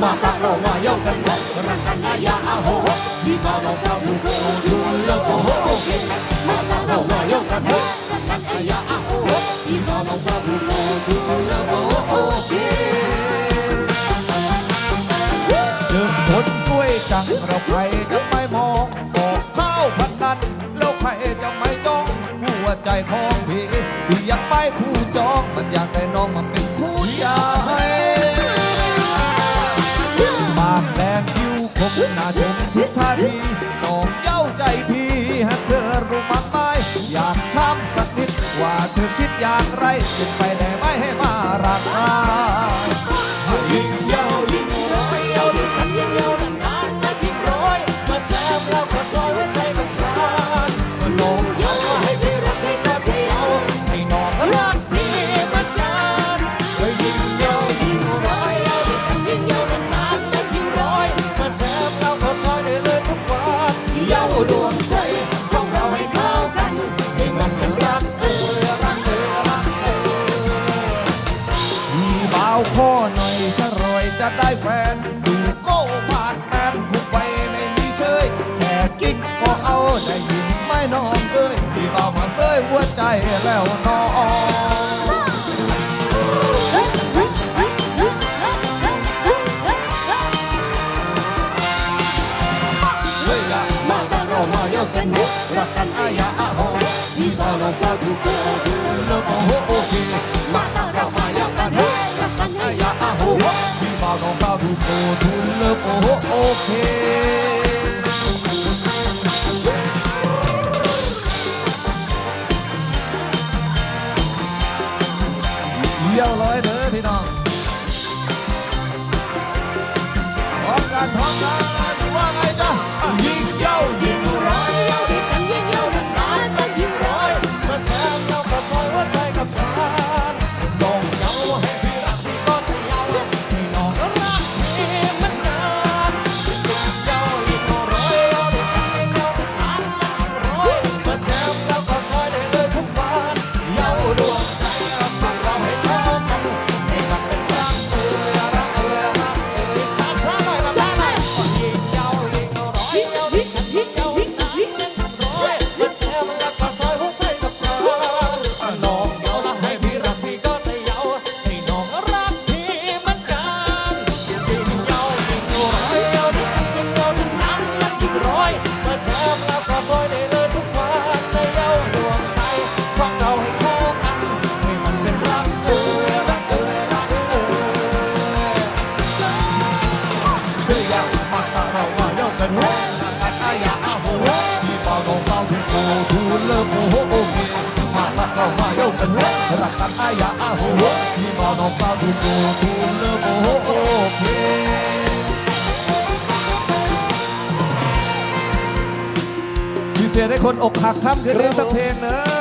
马萨罗那要真火，让咱那呀啊吼吼，你把我烧成火猪了火吼。马萨罗那要真火，让咱那呀啊吼吼，你把我烧成火猪了火吼。เดินคนสวยจังเราใครจะไม่มองบอกข้าวพันนั้นแล้วใครจะไม่จ้องหัวใจของพี่พี่อยากไปคู่จองมันอยากได้น้องมาเป็นผู้ใหญ่ ปากแดงคิ้วคมหน้าชมทุกท่าทีน้องเย้าใจพี่หากเธอรู้มากไหมอยากถามสักนิดว่าเธอคิดอย่างไรเป็นไป มีบ่าข้อหน่อยถ้ารวยจะได้แฟนดูโก้ผ่านแมนคุกไปไม่มีเชยแค่กิ๊กก็เอาได้ยินไม่น้องเอ้ยมีบ่ามาเซยหัวใจแล้วน้องเฮ้ยอะมาซาโรมาโยกันโฮรักกั ทุนเลิ มาเย้ากันโหรักกันอายาอาโหมีบ่าวน้องสาวดูโซทุนเลิฟโอ้โหโอเคพิเศษให้คนอกหักค่ำคืนนี้สักเพลงเนอะ